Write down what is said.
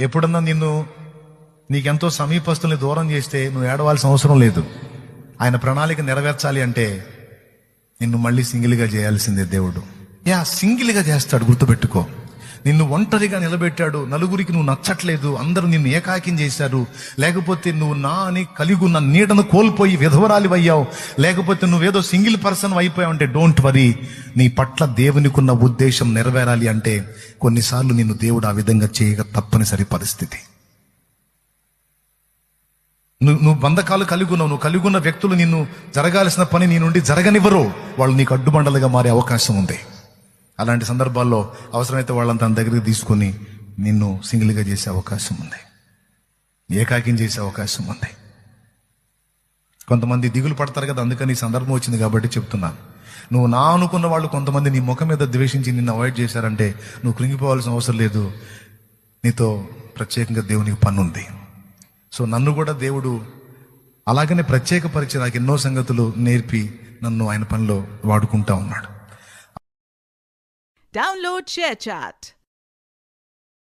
ఎప్పుడన్నా నిన్ను నీకెంతో సమీపస్తుల్ని దూరం చేస్తే నువ్వు ఏడవాల్సిన అవసరం లేదు. ఆయన ప్రణాళిక నెరవేర్చాలి అంటే నిన్ను మళ్ళీ సింగిల్గా చేయాల్సిందే దేవుడు. యా సింగిల్గా చేస్తాడు గుర్తుపెట్టుకో. నిన్ను ఒంటరిగా నిలబెట్టాడు. నలుగురికి నువ్వు నచ్చట్లేదు. అందరూ నిన్ను ఏకాకిం చేశారు. లేకపోతే నువ్వు నా అని కలిగి ఉన్న నీడను కోల్పోయి విధవరాలి అయ్యావు లేకపోతే నువ్వేదో సింగిల్ పర్సన్ అయిపోయావు అంటే డోంట్ వరీ. నీ పట్ల దేవునికున్న ఉద్దేశం నెరవేరాలి అంటే కొన్నిసార్లు నిన్ను దేవుడు ఆ విధంగా చేయక తప్పనిసరి పరిస్థితి. నువ్వు నువ్వు బంధకాలు కలిగి ఉన్నావు నువ్వు కలిగి ఉన్న వ్యక్తులు నిన్ను జరగాల్సిన పని నీ నుండి జరగనివ్వరు. వాళ్ళు నీకు అడ్డుబండలుగా మారే అవకాశం ఉంది. అలాంటి సందర్భాల్లో అవసరమైతే వాళ్ళని తన దగ్గరికి తీసుకొని నిన్ను సింగిల్గా చేసే అవకాశం ఉంది. ఏకాకిం చేసే అవకాశం ఉంది. కొంతమంది దిగులు పడతారు కదా అందుకని ఈ సందర్భం వచ్చింది కాబట్టి చెప్తున్నాను. నువ్వు నా అనుకున్న వాళ్ళు కొంతమంది నీ ముఖం మీద ద్వేషించి నిన్ను అవాయిడ్ చేశారంటే నువ్వు కృంగిపోవాల్సిన అవసరం లేదు. నీతో ప్రత్యేకంగా దేవునికి పనుంది. సో నన్ను కూడా దేవుడు అలాగనే ప్రత్యేకపరిచి నాకు ఎన్నో సంగతులు నేర్పి నన్ను ఆయన పనిలో వాడుకుంటా ఉన్నాడు. Download ShareChat.